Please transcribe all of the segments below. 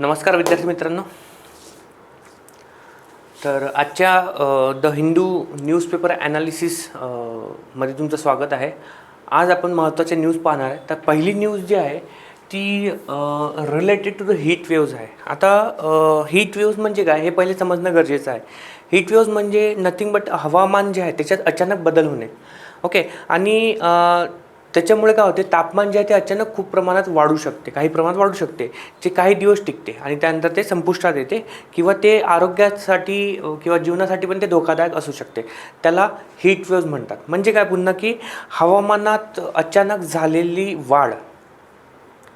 नमस्कार विद्यार्थी मित्रांनो. तर आजच्या द हिंदू न्यूजपेपर ॲनालिसिसमध्ये तुमचं स्वागत आहे. आज आपण महत्त्वाच्या न्यूज पाहणार आहे. तर पहिली न्यूज जी आहे ती related to the heat waves आहे. आता हीट वेव्ज म्हणजे काय? हे पहिले समजणं गरजेचं आहे. हीट वेव्ज म्हणजे नथिंग बट हवामान जे आहे त्याच्यात अचानक बदल होणे. ओके? आणि त्याच्यामुळे काय होते तापमान जे आहे ते अचानक खूप प्रमाणात वाढू शकते. काही प्रमाणात वाढू शकते जे काही दिवस टिकते आणि त्यानंतर ते संपुष्टात येते किंवा ते आरोग्यासाठी किंवा जीवनासाठी पण ते धोकादायक असू शकते. त्याला हीट वेव्ज म्हणतात. म्हणजे काय? पुन्हा की हवामानात अचानक झालेली वाढ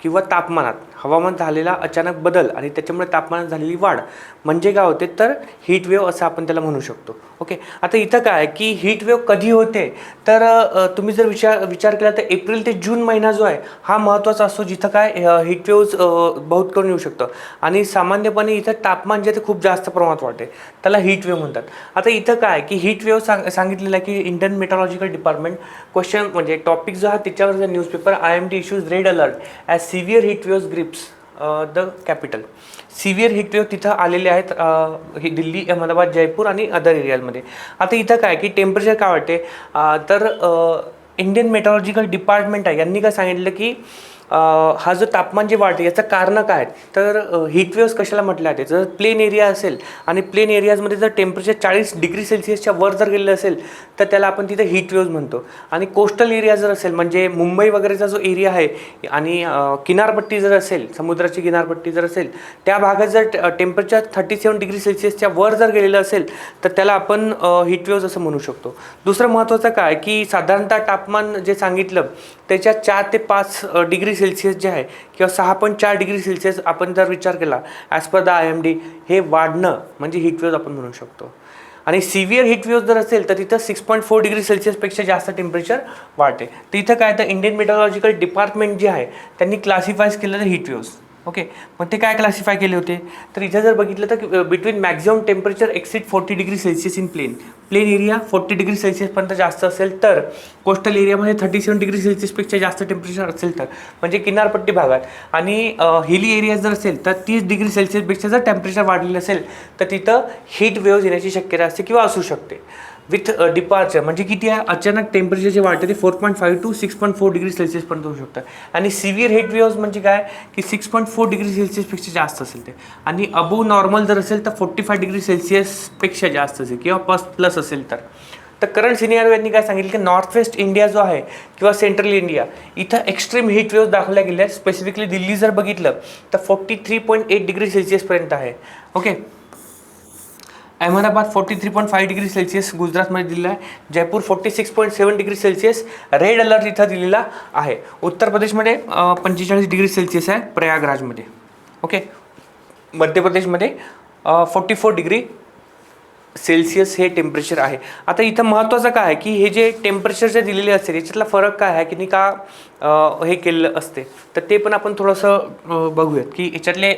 किंवा तापमानात हवामान झालेला अचानक बदल आणि त्याच्यामुळे तापमानात झालेली वाढ म्हणजे काय होते? तर हीट वेव्ह असं आपण त्याला म्हणू शकतो. ओके आता इथं काय की हीट वेव्ह कधी होते? तर तुम्ही जर विचार विचार केला तर एप्रिल ते जून महिना जो आहे हा महत्त्वाचा असतो जिथं काय हीट वेव्ज बहुत करून येऊ शकतं. आणि सामान्यपणे इथं तापमान जे ते खूप जास्त प्रमाणात वाढते. त्याला हीट वेव्ह म्हणतात. आता इथं काय की हीट वेव्ह सांग सांगितलेलं आहे की इंडियन मेटॉलॉजिकल डिपार्टमेंट क्वेश्चन म्हणजे टॉपिक जो हा त्याच्यावर newspaper I M D issues red alert as severe heat wave grip the capital severe heatwave तिथं आलेले आहेत हे दिल्ली अहमदाबाद जयपूर आणि अदर एरियामध्ये आता इथं काय की टेम्परेचर काय वाटते? तर इंडियन मेटॉलॉजिकल डिपार्टमेंट आहे. यांनी काय सांगितलं की हा जो तापमान जे वाढते याचं कारणं काय तर हीटवेव्स कशाला म्हटलं जाते? जर प्लेन एरिया असेल आणि प्लेन एरियाजमध्ये जर टेम्परेचर चाळीस डिग्री सेल्सिअसच्या वर जर गेलेलं असेल तर त्याला आपण तिथे हिटवेव्ज म्हणतो. आणि कोस्टल एरिया जर असेल म्हणजे मुंबई वगैरेचा जो एरिया आहे आणि किनारपट्टी जर असेल समुद्राची किनारपट्टी जर असेल त्या भागात जर टेम्परेचर थर्टी सेवन डिग्री सेल्सिअसच्या वर जर गेलेलं असेल तर त्याला आपण हिटवेव्ज असं म्हणू शकतो. दुसरं महत्त्वाचं काय? की साधारणतः तापमान जे सांगितलं त्याच्या चार ते पाच डिग्री सेल्सिअस जे आहे किंवा सहा पॉईंट चार डिग्री सेल्सिअस आपण जर विचार केला as per the I M D हे वाढणं म्हणजे हीट आपण म्हणू शकतो. आणि सिव्हिअर हीट जर असेल तर तिथं सिक्स पॉईंट फोर डिग्री सेल्सिअसपेक्षा जास्त टेम्परेचर वाढते. तिथं काय तर इंडियन मेटॉलॉजिकल डिपार्टमेंट जे आहे त्यांनी क्लासिफायज केलेलं हीट ओके मग ते काय क्लासिफाय केले होते? तर इथं जर बघितलं तर between maximum temperature exceed forty degree Celsius in plain plain area forty degree सेल्सिअसपर्यंत जास्त असेल तर कोस्टल एरियामध्ये थर्टी सेवन डिग्री सेल्सिअसपेक्षा जास्त टेम्परेचर असेल तर म्हणजे किनारपट्टी भागात. आणि हिली एरिया जर असेल तर तीस डिग्री सेल्सिअसपेक्षा जर टेम्परेचर वाढलेलं असेल तर तिथं हीट वेव्ह येण्याची शक्यता असते किंवा असू शकते. विथ डिपार्चर म्हणजे किती आहे? अचानक टेम्परेचर जे वाढते ते four point five to six point four degree सेल्सिअसपर्यंत होऊ शकतं. आणि सिव्हिअर हेट वेव्स म्हणजे काय? की सिक्स पॉईंट फोर डिग्री सेल्सिअसपेक्षा जास्त असेल ते. आणि अबू नॉर्मल जर असेल तर फोर्टी फाय डिग्री सेल्सिअसपेक्षा जास्त असेल किंवा प्लस प्लस असेल तर. तर करंट सिनियर यांनी काय सांगितलं की नॉर्थ वेस्ट इंडिया जो आहे किंवा सेंट्रल इंडिया इथं एक्स्ट्रीम हीट वेव्ह दाखवल्या गेल्या. स्पेसिफिकली दिल्ली जर बघितलं तर forty three point eight degree सेल्सिअसपर्यंत आहे. Okay Ahmedabad forty three point five degree Celsius गुजरातमध्ये दिलेला आहे. Jaipur forty six point seven degree Celsius red alert इथं दिलेला आहे. उत्तर प्रदेशमध्ये पंचेचाळीस डिग्री सेल्सिअस आहे प्रयागराजमध्ये. ओके? मध्य प्रदेशमध्ये फोर्टी फोर डिग्री सेल्सिअस हे टेम्परेचर आहे. आता इथं महत्त्वाचं काय आहे की हे जे टेम्परेचर जे दिलेले असते याच्यातला फरक काय आहे की नाही का हे केलेलं असते. तर ते पण आपण थोडंसं बघूयात की याच्यातले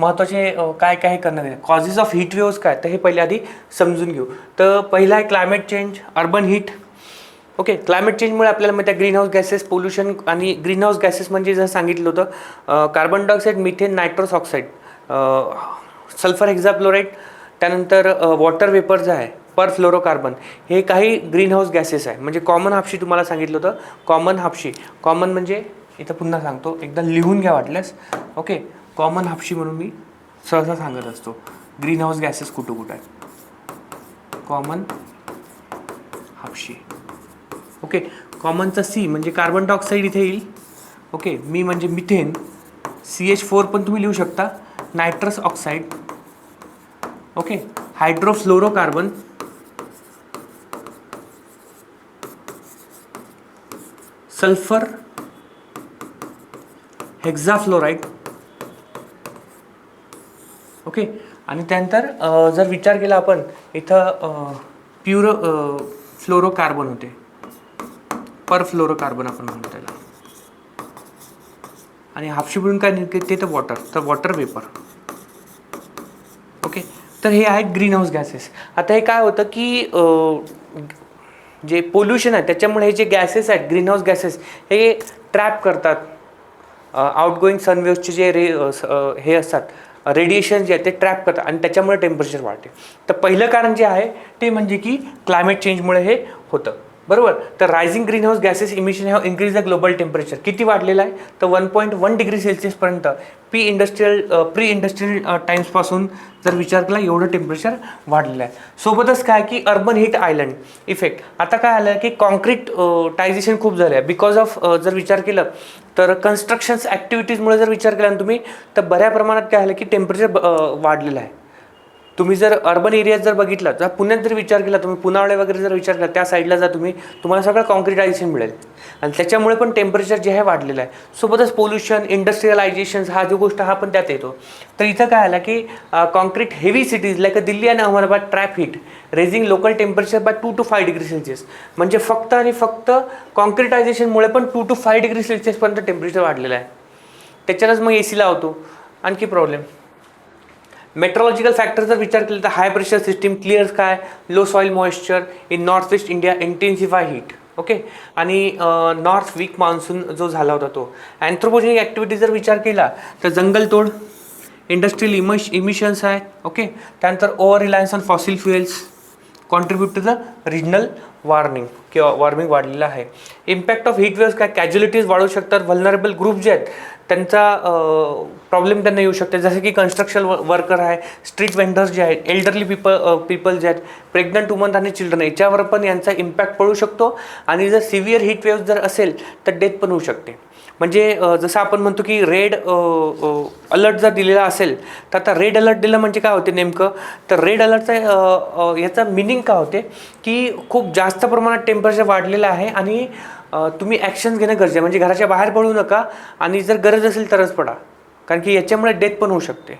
महत्त्वाचे काय काय करणार आहे? कॉजेस ऑफ हीट वेव्स काय? तर हे पहिले आधी समजून घेऊ. तर पहिला आहे climate change urban heat okay climate चेंजमुळे आपल्याला माहिती आहे ग्रीन हाऊस गॅसेस पोल्युशन आणि ग्रीन हाऊस गॅसेस म्हणजे जसं सांगितलं होतं carbon dioxide methane nitrous oxide sulphur hexafluoride त्यानंतर वॉटर वेपर जे आहे पर फ्लोरोकार्बन हे काही ग्रीन हाऊस गॅसेस आहे. म्हणजे कॉमन हापशी तुम्हाला सांगितलं होतं कॉमन हापशी. कॉमन म्हणजे इथं पुन्हा सांगतो एकदा लिहून घ्या वाटल्यास. ओके कॉमन हापशी म्हणून मी सहसा सांगत असतो. ग्रीन हाऊस गॅसेस कुठं कुठं आहे कॉमन हापशी. ओके कॉमनचा सी म्हणजे कार्बन डायऑक्साईड इथे येईल. ओके मी म्हणजे मिथेन सी एच फोर पण तुम्ही लिहू शकता. Nitrous oxide okay hydrofluorocarbon sulphur hexafluoride okay? आणि त्यानंतर जर विचार केला आपण इथं प्युरो फ्लोरोकार्बन होते. पर फ्लोरोकार्बन आपण म्हणतो त्याला. आणि हापशी म्हणून काय निघते तर वॉटर तर वॉटर वेपर. ओके? तर हे आहेत ग्रीन हाऊस गॅसेस. आता हे काय होतं की जे पोल्युशन आहे त्याच्यामुळे हे जे गॅसेस आहेत ग्रीन हाऊस गॅसेस हे ट्रॅप करतात. आउटगोईंग सनवेव्सचे जे रे हे असतात. रेडिएशन जे आहे ते ट्रॅप करतात आणि त्याच्यामुळे टेम्परेचर वाढते. तर पहिलं कारण जे आहे ते म्हणजे की क्लायमेट चेंजमुळे हे होतं. बरोबर? तर rising green house gases emission have increase the global temperature किती वाढलेलं आहे? तर वन पॉईंट वन डिग्री सेल्सिअसपर्यंत पी इंडस्ट्रीयल प्री इंडस्ट्रीयल टाईम्सपासून जर विचार केला एवढं टेम्परेचर वाढलेलं आहे. सोबतच काय की अर्बन हिट आयलंड इफेक्ट आता काय आलं की कॉन्क्रीट टायझेशन खूप झालं आहे बिकॉज ऑफ जर विचार केलं तर कन्स्ट्रक्शन्स ॲक्टिव्हिटीजमुळे जर विचार केला ना तुम्ही तर बऱ्या प्रमाणात काय आलं की टेम्परेचर वाढलेलं आहे. तुम्ही जर अर्बन एरियात जर बघितला तर पुण्यात जर विचार केला तुम्ही पुनावळे वगैरे जर विचार केला त्या साईडला जा तुम्ही तुम्हाला सगळं कॉन्क्रिटायझेशन मिळेल. आणि त्याच्यामुळे पण टेम्परेचर जे आहे वाढलेलं आहे. सोबतच पोल्युशन इंडस्ट्रियलायझेशन हा जो गोष्ट हा पण त्यात येतो. तर इथं काय आला की concrete heavy cities like Delhi आणि Ahmedabad trap heat raising local temperature by two two five degree Celsius म्हणजे फक्त आणि फक्त कॉन्क्रिटायझेशनमुळे पण टू टू फाय डिग्री सेल्सिअसपर्यंत टेम्परेचर वाढलेलं आहे. त्याच्यानंच मग ए सी लावतो. आणखी प्रॉब्लेम मेट्रोलॉजिकल फॅक्टर जर विचार केला तर हाय प्रेशर सिस्टीम क्लिअर काय low soil moisture in north east India intensify heat okay आणि नॉर्थ वीक मान्सून जो झाला होता तो. अँथ्रोपोजेनिक ॲक्टिव्हिटी जर विचार केला तर जंगलतोड इंडस्ट्रियल इमिश इमिशन्स आहेत ओके त्यानंतर over reliance on fossil fuels contribute to the regional warming किंवा वॉर्मिंग वाढलेलं आहे. इम्पॅक्ट ऑफ हीट वेव्स काय कॅज्युलिटीज वाढू शकतात. व्हलनरेबल ग्रुप जे आहेत त्यांचा प्रॉब्लेम त्यांना येऊ शकते. जसे की कन्स्ट्रक्शन वर्कर आहे स्ट्रीट वेंडर्स जे आहेत एल्डरली पीपल पीपल जे आहेत प्रेग्नंट वुमन आणि चिल्ड्रन याच्यावर पण यांचा इम्पॅक्ट पडू शकतो. आणि जर सिव्हिअर हीट वेव्ह जर असेल तर डेथ पण होऊ शकते. म्हणजे जसं आपण म्हणतो की रेड अलर्ट जर दिलेला असेल तर आता रेड अलर्ट दिलं म्हणजे काय होते नेमकं? तर रेड अलर्टचा याचा मिनिंग काय होते? की खूप जास्त प्रमाणात टेम्परेचर वाढलेलं आहे आणि तुम्ही ॲक्शन्स घेणं गरजेचं आहे. म्हणजे घराच्या बाहेर पडू नका आणि जर गरज असेल तरच पडा. कारण की याच्यामुळे डेथ पण होऊ शकते.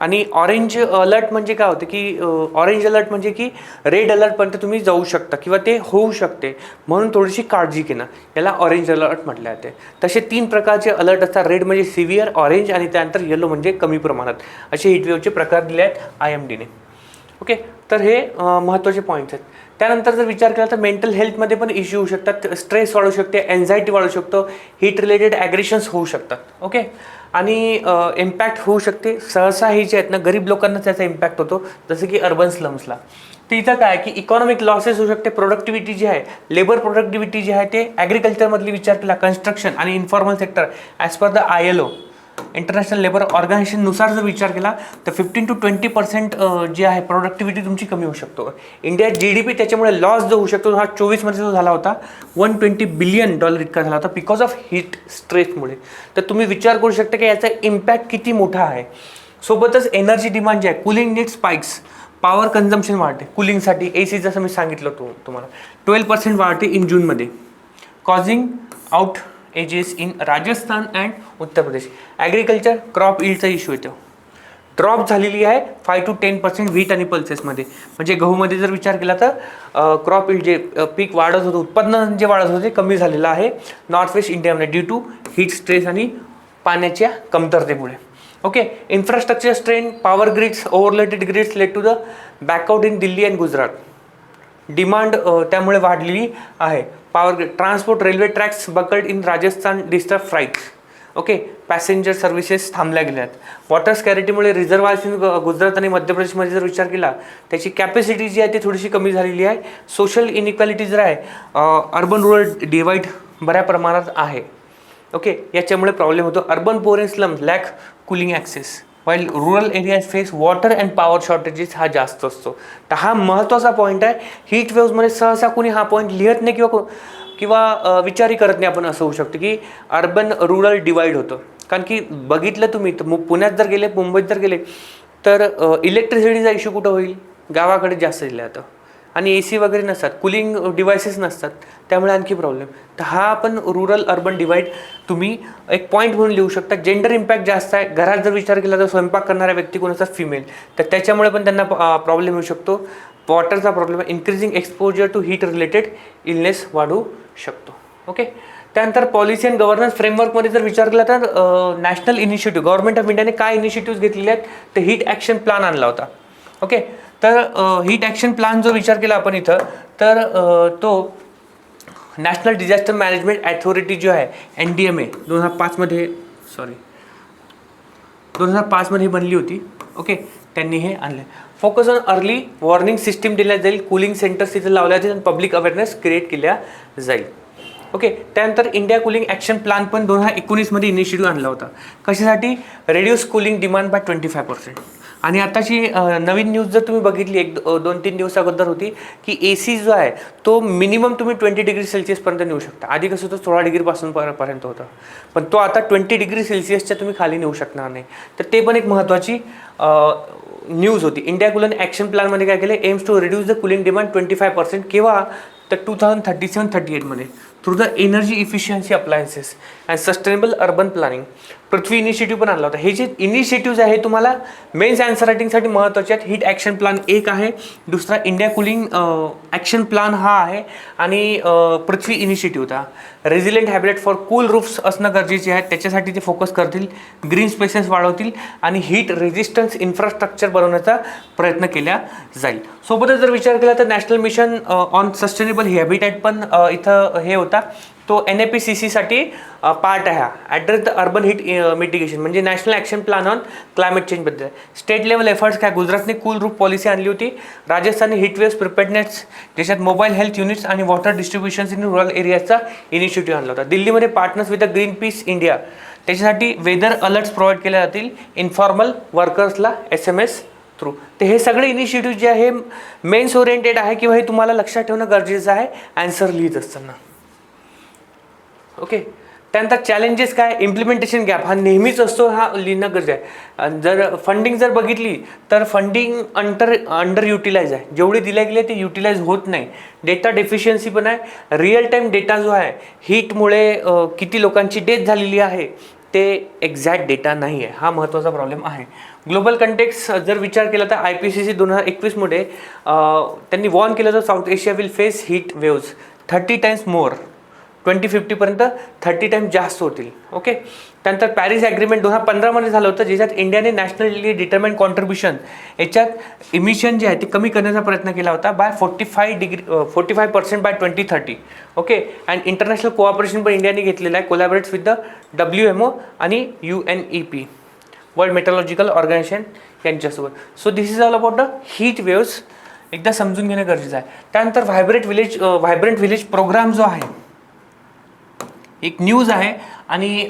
आणि ऑरेंज अलर्ट म्हणजे काय होतं की ऑरेंज अलर्ट म्हणजे की रेड अलर्टपर्यंत तुम्ही जाऊ शकता किंवा ते होऊ शकते. म्हणून थोडीशी काळजी घेणं. याला ऑरेंज अलर्ट म्हटलं जाते. तसे तीन प्रकारचे अलर्ट असतात. रेड म्हणजे सिव्हिअर ऑरेंज आणि त्यानंतर येलो म्हणजे कमी प्रमाणात. असे हिटवेवचे प्रकार दिले आहेत आय एम डीने ओके तर हे महत्त्वाचे पॉईंट्स आहेत. त्यानंतर जर विचार केला तर मेंटल हेल्थमध्ये पण इश्यू होऊ शकतात. स्ट्रेस वाढू शकते एन्झायटी वाढू शकतो हीट रिलेटेड ॲग्रेशन्स होऊ शकतात. ओके आणि इम्पॅक्ट होऊ शकते. सहसा हे जे आहेत ना गरीब लोकांना त्याचा इम्पॅक्ट होतो. जसं की अर्बन स्लम्सला तर इथं काय की इकॉनॉमिक लॉसेस होऊ शकते. प्रोडक्टिव्हिटी जी आहे लेबर प्रोडक्टिव्हिटी जी आहे ते ॲग्रिकल्चरमधली विचार केला कन्स्ट्रक्शन आणि informal sector as per the I L O international labour ऑर्गनायझेशननुसार जर विचार केला तर फिफ्टीन टू ट्वेंटी पर्सेंट जे आहे प्रोडक्टिव्हिटी तुमची कमी होऊ शकतो. इंडियात जी डी पी त्याच्यामुळे लॉस जो होऊ शकतो हा चोवीसमध्ये जो झाला होता वन ट्वेंटी बिलियन डॉलर इतका झाला होता बिकॉज ऑफ हीट स्ट्रेसमुळे तर तुम्ही विचार करू शकता की याचा इम्पॅक्ट किती मोठा आहे. सोबतच एनर्जी डिमांड जे आहे cooling need spikes power consumption वाढते. कुलिंगसाठी ए सी जसं मी सांगितलं तो तुम्हाला. ट्वेल्व पर्सेंट वाढते इन जूनमध्ये causing outages in Rajasthan and Uttar Pradesh agriculture crop इल्डचा issue येतो. ड्रॉप झालेली आहे five to ten percent wheat आणि पल्सेसमध्ये म्हणजे गहूमध्ये जर विचार केला तर क्रॉप इल्ड जे पीक वाढत होतं उत्पन्न जे वाढत होते ते कमी झालेलं आहे. नॉर्थ वेस्ट इंडियामध्ये ड्यू टू हीट स्ट्रेस आणि पाण्याच्या कमतरतेमुळे. Okay infrastructure strain power grids overloaded grids led to the blackout in Delhi and Gujarat demand त्यामुळे वाढलेली आहे. Power grid transport railway tracks buckled in Rajasthan disturb flights okay passenger services थांबल्या गेल्या आहेत water स्कॅरिटीमुळे रिझर्वायर्स Gujarat आणि मध्य प्रदेशमध्ये जर विचार केला त्याची कॅपॅसिटी जी आहे ती थोडीशी कमी झालेली आहे. सोशल इनइक्वॅलिटी जर आहे अर्बन रुरल डिवाईड बऱ्या प्रमाणात आहे. ओके याच्यामुळे प्रॉब्लेम होतो. Urban poor in slums lack cooling access. While rural areas face water and power shortages हा जास्त असतो. तर हा महत्त्वाचा पॉईंट आहे. हीट वेव्समध्ये सहसा कुणी हा पॉईंट लिहत नाही किंवा को- किंवा विचारही करत नाही आपण असं होऊ शकतं की अर्बन रुरल डिवाईड होतं. कारण की बघितलं तुम्ही तर मग पुण्यात जर गेले मुंबईत जर गेले तर इलेक्ट्रिसिटीचा इश्यू कुठं होईल? गावाकडे जास्त दिलं जातं आणि ए सी वगैरे नसतात. कुलिंग डिव्हायसेस नसतात. त्यामुळे आणखी प्रॉब्लेम तर हा आपण रुरल अर्बन डिवाईड तुम्ही एक पॉईंट म्हणून लिहू शकता. जेंडर इम्पॅक्ट जास्त आहे. घरात जर विचार केला तर स्वयंपाक करणारा व्यक्ती कोणाचा फिमेल तर त्याच्यामुळे पण त्यांना प्रॉब्लेम येऊ शकतो. वॉटरचा problem increasing exposure to heat related illness वाढू शकतो. ओके त्यानंतर पॉलिसी अँड गव्हर्नन्स फ्रेमवर्कमध्ये जर विचार केला तर नॅशनल इनिशिएटिव्ह गव्हर्नमेंट ऑफ इंडियाने काय इनिशिएटिव्ह घेतलेले आहेत? तर हीट ॲक्शन प्लॅन आणला होता. ओके तर हीट ॲक्शन प्लॅन जो विचार केला आपण इथं तर तो नॅशनल डिझास्टर मॅनेजमेंट ॲथॉरिटी जो आहे एन डी एम ए दोन हजार पाचमध्ये सॉरी दोन हजार पाचमध्ये बनली होती. ओके त्यांनी हे आणलं focus on early warning system दिल्या जाईल कूलिंग सेंटर्स तिथे लावल्या जातील आणि पब्लिक अवेअरनेस क्रिएट केल्या जाईल. ओके त्यानंतर इंडिया कूलिंग ॲक्शन प्लॅन पण दोन हजार एकोणीसमध्ये इनिशिएटिव्ह आणला होता. कशासाठी? Reduce cooling demand by twenty five percent आणि आताची नवीन न्यूज जर तुम्ही बघितली एक दोन तीन दिवस अगोदर होती की ए सी जो आहे तो मिनिमम तुम्ही ट्वेंटी डिग्री सेल्सिअसपर्यंत नेऊ शकता. आधी कसं होतं सोळा डिग्रीपासून पर्यंत होतं. पण तो आता ट्वेंटी डिग्री सेल्सिअसच्या तुम्ही खाली नेऊ शकणार नाही. तर ते पण एक महत्त्वाची न्यूज होती. इंडिया कुलन ॲक्शन प्लॅनमध्ये काय केलं aims to reduce the cooling demand twenty five percent केव्हा तर two thousand thirty seven thirty एटमध्ये through the energy efficiency appliances and sustainable urban planning Prithvi initiative पण आणला होता. हे जे इनिशिएटिव्ह आहे तुम्हाला मेन्स अँसर रायटिंगसाठी महत्त्वाचे आहेत. हिट ॲक्शन प्लॅन एक आहे. दुसरा इंडिया कुलिंग ॲक्शन प्लॅन हा आहे. आणि पृथ्वी इनिशिएटिव्ह होता. Resilient habitat for cool roofs असणं गरजेचे आहे. त्याच्यासाठी ते फोकस करतील. ग्रीन स्पेसेस वाढवतील. आणि हीट रेजिस्टन्स इन्फ्रास्ट्रक्चर बनवण्याचा प्रयत्न केला जाईल. सोबतच जर विचार केला तर national mission on sustainable habitat पण इथं हे होतं. तो एन ए पी सी सीसाठी पार्ट आहे हा. Address the urban heat mitigation म्हणजे national action plan on climate चेंजबद्दल state level efforts काय? गुजरातने कूल रूप पॉलिसी आणली होती. राजस्थानने हिटवेव्स प्रिपेअरनेस ज्याच्यात मोबाईल हेल्थ युनिट्स आणि वॉटर डिस्ट्रीब्युशन्स इन रुरल एरियाचा इनिशिएटिव्ह आणला होता. दिल्लीमध्ये partners with the green peace India त्याच्यासाठी वेदर अलर्ट्स प्रोव्हाइड केले जातील इन्फॉर्मल वर्कर्सला एस एम एस थ्रू तर हे सगळे इनिशिएटिव्ह जे आहे मेन्स ओरिएंटेड आहे किंवा हे तुम्हाला लक्षात ठेवणं गरजेचं आहे. ॲन्सर लिहित असताना. ओके त्यानंतर चॅलेंजेस काय? इम्प्लिमेंटेशन गॅप हा नेहमीच असतो हा लिहिणं गरजे आहे. आणि जर फंडिंग जर बघितली तर फंडिंग अंडर अंडर युटिलाइज आहे. जेवढे दिले गेले ते युटिलाइज होत नाही. डेटा डेफिशियन्सी पण आहे. रिअल टाईम डेटा जो आहे हीटमुळे किती लोकांची डेथ झालेली आहे ते एक्झॅक्ट डेटा नाही आहे. हा महत्त्वाचा प्रॉब्लेम आहे. ग्लोबल कंटेक्स जर विचार केला तर आय पी सी सी दोन हजार एकवीसमध्ये त्यांनी वॉर्न केलं तर south Asia will face heat waves thirty times more twenty फिफ्टीपर्यंत thirty time जास्त होतील ओके त्यानंतर पॅरिस ॲग्रीमेंट दोन हजार पंधरामध्ये झालं होतं ज्याच्यात इंडियाने नॅशनली डिटर्मेंट कॉन्ट्रीब्युशन याच्यात इमिशन जे आहे ते कमी करण्याचा प्रयत्न केला होता by forty five degree forty five percent by twenty thirty okay and international cooperation पण इंडियाने घेतलेलं आहे collaborates with the W M O आणि U N E P world meteorological organization यांच्यासोबत. So this is all about the heat waves एकदा समजून घेणं गरजेचं आहे. त्यानंतर vibrate village vibrant village programme जो आहे एक न्यूज आहे. आणि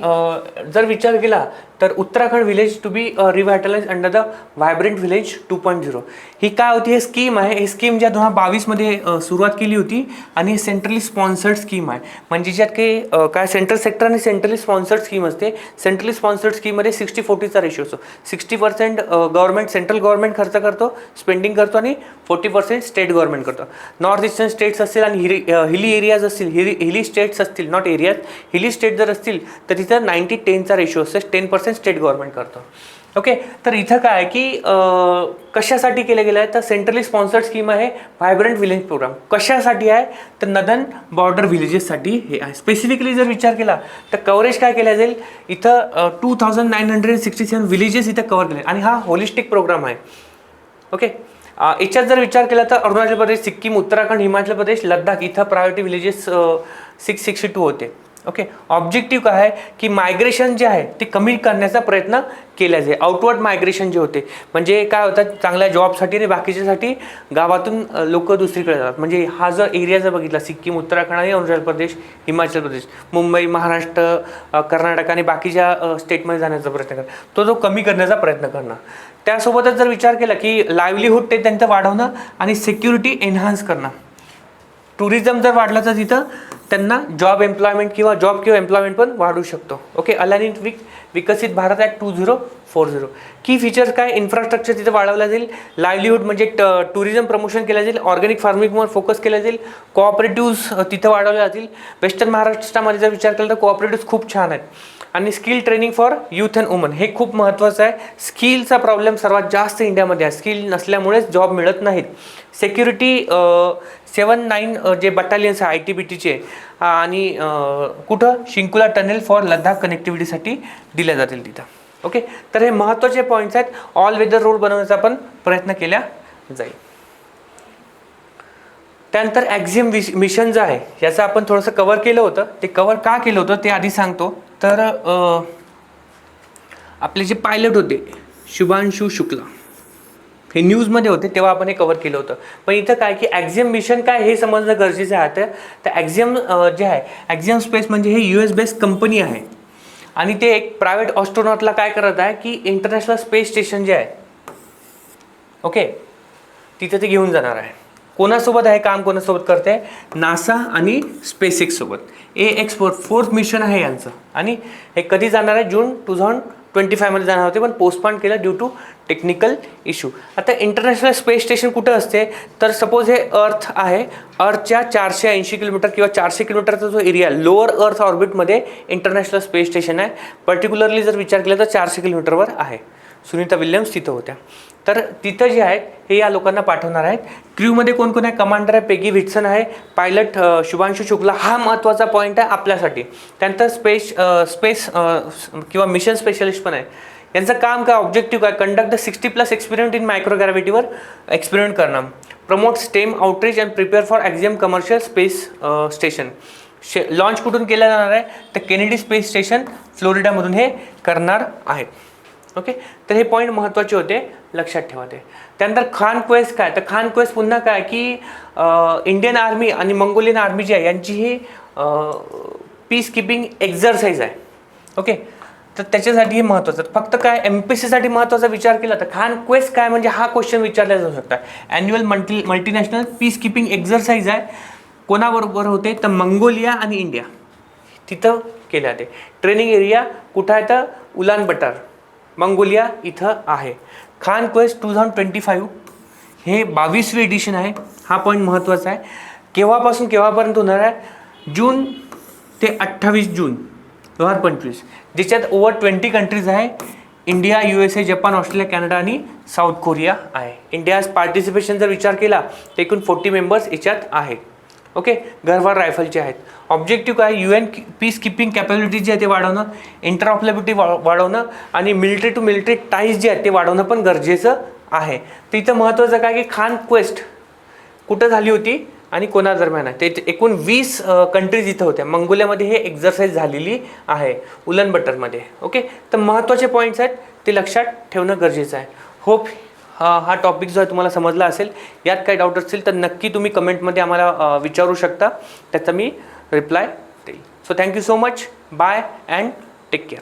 जर विचार केला तर Uttarakhand village to be revitalise under the vibrant village two point zero ही काय होती? हे स्कीम आहे. ही स्कीम ज्या दोन हजार बावीसमध्ये सुरुवात केली होती आणि ही सेंट्रली स्पॉन्सर्ड स्कीम आहे. म्हणजे ज्यात काही काय सेंट्रल सेक्टर आणि सेंट्रली स्पॉन्सर्ड स्कीम असते. सेंट्रली स्पॉन्सर्ड स्कीममध्ये सिक्स्टी फोर्टीचा रेशो असतो. Sixty percent government central government खर्च करतो स्पेंडिंग करतो आणि फोर्टी पर्सेंट स्टेट गव्हर्मेंट करतो. नॉर्थ ईस्टर्न स्टेट्स असतील आणि हिली हिली एरियाज असतील. हिरी हिली स्टेट्स असतील नॉट एरियाज हिली स्टेट जर असतील तर तिथं नाईन्टी टेनचा रेशो असतो टेन पर्सेंट स्टेट गव्हर्नमेंट करतो. ओके तर इथं काय आहे की कशासाठी केलं गेलं आहे तर सेंट्रली स्पॉन्सर्ड स्कीम आहे व्हायब्रंट विलेज प्रोग्राम कशासाठी आहे? तर नदन बॉर्डर विलेजेससाठी हे आहे. स्पेसिफिकली जर विचार केला तर कव्हरेज काय केलं जाईल? इथं two thousand nine hundred sixty seven villages इथं कवर केले. आणि हा होलिस्टिक प्रोग्राम आहे. ओके याच्यात जर विचार केला तर अरुणाचल प्रदेश सिक्कीम उत्तराखंड हिमाचल प्रदेश लद्दाख इथं priority villages six sixty two होते. ओके ऑब्जेक्टिव्ह काय आहे? की मायग्रेशन जे आहे ते कमी करण्याचा प्रयत्न केला जाईल आउटवर्ड मायग्रेशन जे होते म्हणजे काय होतं चांगल्या जॉबसाठी आणि बाकीच्यासाठी गावातून लोक दुसरीकडे जातात. म्हणजे हा जर एरिया जर बघितला सिक्कीम उत्तराखंड आणि अरुणाचल प्रदेश हिमाचल प्रदेश मुंबई महाराष्ट्र कर्नाटक आणि बाकीच्या स्टेटमध्ये जाण्याचा प्रयत्न करणार तो जो कमी करण्याचा प्रयत्न करणार. त्यासोबतच जर विचार केला की लाईव्हलीहूड ते त्यांचं वाढवणं आणि सिक्युरिटी एन्हान्स करणं. टुरिझम जर वाढलं तर तिथं त्यांना जॉब एम्प्लॉयमेंट किंवा जॉब किंवा एम्प्लॉयमेंट पण वाढू शकतो. Okay align weak Viksit Bharat at two zero four zero. की फीचर्स काय? इन्फ्रास्ट्रक्चर तिथं वाढवला जाईल. लाईव्हलीहूड म्हणजे टुरिझम प्रमोशन केलं जाईल. ऑर्गॅनिक फार्मिंगवर फोकस केला जाईल. कोऑपरेटिव्ह तिथं वाढवले जातील. वेस्टर्न महाराष्ट्रामध्ये जर विचार केला तर कोऑपरेटिव्ह खूप छान आहेत. आणि skill training for youth and woman हे खूप महत्त्वाचं आहे. स्किलचा प्रॉब्लेम सर्वात जास्त इंडियामध्ये आहे. स्किल नसल्यामुळेच जॉब मिळत नाहीत. सेक्युरिटी सेवन नाईन जे बटालियन्स आहे आय टी बी टीचे आणि कुठं? शिंकुला टनेल फॉर लडाख कनेक्टिव्हिटीसाठी दिल्या जातील तिथं. ओके तर हे महत्त्वाचे पॉईंट्स आहेत. ऑल वेदर रोड बनवण्याचा पण प्रयत्न केला जाईल. त्यानंतर ॲक्झिम विश मिशन जे आहे याचं आपण थोडंसं कवर केलं होतं. ते कवर का केलं होतं ते आधी सांगतो. तर आपले जे पायलट होते शुभांशु शुक्ला हे न्यूजमध्ये होते तेव्हा आपण हे कव्हर केलं होतं. पण इथं काय की ॲक्झिम मिशन काय हे समजणं गरजेचं आहे. तर ॲक्झिम जे आहे ॲक्झिम स्पेस म्हणजे हे यू एस बेस्ड कंपनी आहे. आणि ते एक प्रायव्हेट ऑस्ट्रोनॉटला काय करत आहे की इंटरनॅशनल स्पेस स्टेशन जे आहे ओके तिथे ते घेऊन जाणार आहे. कोणासोबत आहे काम? कोणासोबत करते? नासा आणि स्पेसिक्ससोबत A X four fourth mission आहे यांचं. आणि हे कधी जाणार आहे? जून टू थाउजंड ट्वेंटी फायमध्ये जाणार होते पण पोस्टपॉन केलं ड्यू टू टेक्निकल इश्यू आता इंटरनॅशनल स्पेस स्टेशन कुठं असते? तर सपोज हे अर्थ आहे. अर्थच्या चारशे ऐंशी किलोमीटर किंवा चारशे किलोमीटरचा जो एरिया लोअर अर्थ ऑर्बिटमध्ये इंटरनॅशनल स्पेस स्टेशन आहे. पर्टिक्युलरली जर विचार केला तर चारशे किलोमीटरवर आहे. सुनीता विल्यम्स तिथं होत्या. तर तिथं जे आहेत हे या लोकांना पाठवणार आहेत. क्र्यूमध्ये कोण कोण आहे? कमांडर आहे पेगी व्हिटसन आहे. पायलट शुभांशु शुक्ला हा महत्त्वाचा पॉईंट आहे आपल्यासाठी. त्यानंतर स्पेस स्पेस किंवा मिशन स्पेशलिस्ट पण आहे. यांचं काम काय? ऑब्जेक्टिव्ह काय? Conduct the sixty plus experiment in मायक्रोग्रॅव्हिटीवर experiment करणं. Promote STEM outreach and prepare for Axiom commercial space station शे लॉन्च कुठून केलं जाणार आहे? तर केनेडी स्पेस स्टेशन फ्लोरिडामधून हे करणार आहेत ओके तर हे पॉईंट महत्त्वाचे होते. लक्षात ठेवा ते त्यानंतर खान क्वेस्ट काय? तर खान क्वेस्ट पुन्हा काय? की इंडियन आर्मी आणि मंगोलियन आर्मी जी आहे यांची ही पीस किपिंग एक्झरसाईज आहे. ओके? तर त्याच्यासाठी हे महत्त्वाचं फक्त काय एम पी सीसाठी महत्त्वाचा विचार केला तर खान क्वेस्ट काय म्हणजे हा क्वेश्चन विचारला जाऊ शकता. Annual multi multinational peace keeping exercise आहे. कोणाबरोबर होते? तर मंगोलिया आणि इंडिया. तिथं केले जाते ट्रेनिंग एरिया कुठं आहे? तर उलान बटार. मंगोलिया इथं आहे. Khaan Quest two thousand twenty five. हे बावीसवे एडिशन आहे. हा पॉईंट महत्त्वाचा आहे. केव्हापासून केव्हापर्यंत होणार आहे? जून ते अठ्ठावीस जून. दोन हजार पंचवीस. ज्याच्यात ओवर ट्वेंटी कंट्रीज आहे. India U S A Japan Australia Canada आणि साऊथ कोरिया आहे. इंडियाज पार्टिसिपेशन जर विचार केला तर एकूण फोर्टी मेंबर्स याच्यात आहेत. ओके? गरवार रायफलचे आहेत. ऑब्जेक्टिव्ह काय? U N peacekeeping capability जी आहे ते वाढवणं इंटरऑपलेबिलिटी वा वाढवणं आणि मिलिटरी टू मिलिटरी टाईज जे आहेत ते वाढवणं पण गरजेचं आहे. तर इथं महत्त्वाचं काय की खान क्वेस्ट कुठं झाली होती आणि कोणादरम्यान आहे? ते एकूण वीस कंट्रीज इथं होत्या. मंगोलियामध्ये हे एक्झरसाईज झालेली आहे उलन बटरमध्ये. ओके? तर महत्त्वाचे पॉईंट्स आहेत ते लक्षात ठेवणं गरजेचं आहे. होप हा हा टॉपिक जो आहे तुम्हाला समजला असेल यात काही डाऊट असतील तर नक्की तुम्ही कमेंटमध्ये आम्हाला विचारू शकता. त्याचा मी रिप्लाय देईल. So thank you so much bye and take care